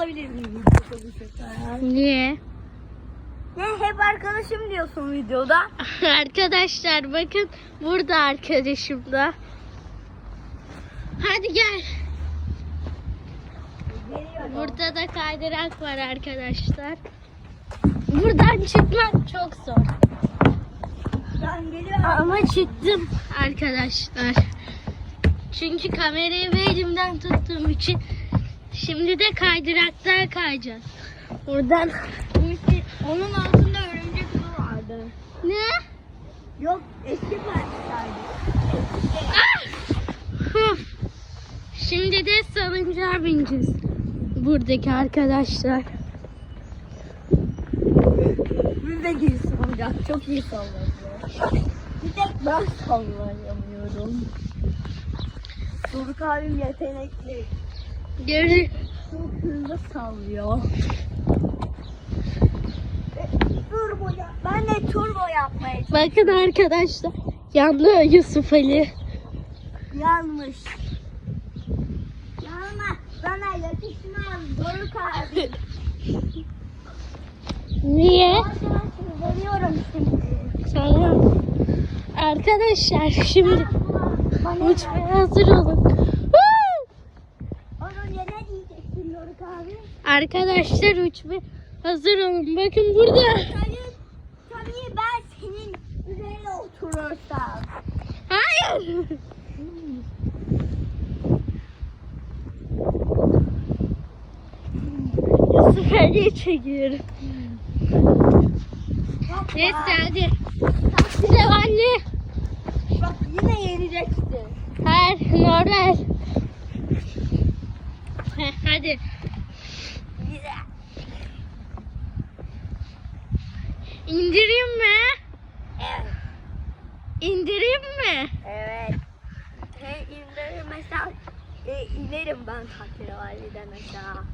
alabilir miyim? Niye? Ne hep arkadaşım diyorsun videoda. Arkadaşlar bakın burada arkadaşım da. Hadi gel. Geliyorum. Burada da kaydırak var arkadaşlar. Buradan çıkmak çok zor. Ben geliyorum. Ama çıktım arkadaşlar. Çünkü kamerayı elimden tuttuğum için şimdi de kaydıraktan kayacağız. Buradan Onun altında örümcek su vardı. ne? Yok eski parçaydı. Ah! Şimdi de salıncağa bineceğiz. Buradaki arkadaşlar. Gir sallayacak. Çok iyi sallanıyor. Bir tek ben sallayamıyorum. Doruk abim yetenekli. Görü Hızlı sallıyor. Turbo yap. Ben de turbo yapmaya. Bakın arkadaşlar. Yandı Yusuf Ali. Yanlış. Yanma. Bana yakışmaz Doruk abi. Niye? Arkadaşlar veriyorum şimdi. Tamam. Arkadaşlar şimdi uçmaya hazır olun. Woo! Onu ne diyeceksin Doruk abi? Arkadaşlar uçmaya hazır olun. Bakın burada. Tabii, tabii ben senin üzerine oturursam. Hayır. Yusuf Ali'yi çekiyorum. Neyse hadi. Taksi anne. Bak yine yeneceksin. Her normal. Heh, hadi. Yine. İndireyim mi? Evet. İndireyim mi? Evet. He indirmesen e, inerim ben taklavaliden aşağı.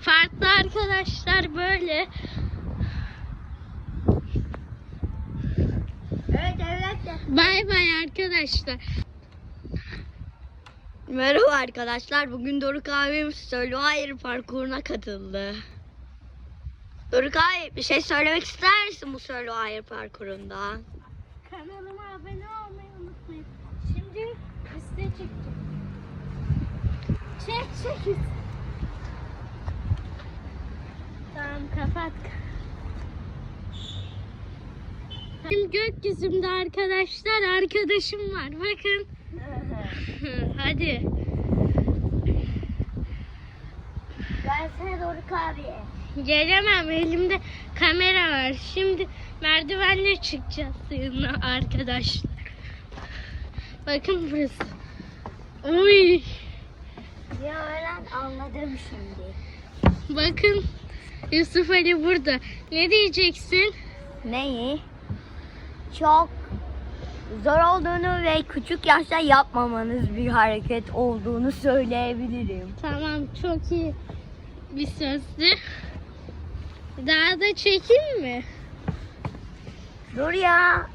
Farklı arkadaşlar böyle. Evet evet. Bay bay arkadaşlar. Merhaba arkadaşlar. Bugün Doruk abim Survivor parkuruna katıldı. Abi bir şey söylemek ister misin bu Survivor parkurunda? Kanalıma abone olmayı unutmayın. Şimdi liste çekeceğim. Çek çek. Tamam kapat. Benim gökyüzümde arkadaşlar arkadaşım var. Bakın. Hadi. Gelsene Doruk abi. Gelemem elimde kamera var. Şimdi merdivenle çıkacağız suyuna arkadaşlar. Bakın burası. Uy. Ya öğren anladım şimdi. Bakın Yusuf Ali burada. Ne diyeceksin? Neyi? Çok zor olduğunu ve küçük yaşta yapmamanız bir hareket olduğunu söyleyebilirim. Tamam çok iyi bir sözdü. Daha da çekeyim mi? Dur ya.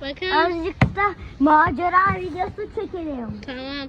Bakın. Azıcık da macera videosu çekelim. Tamam.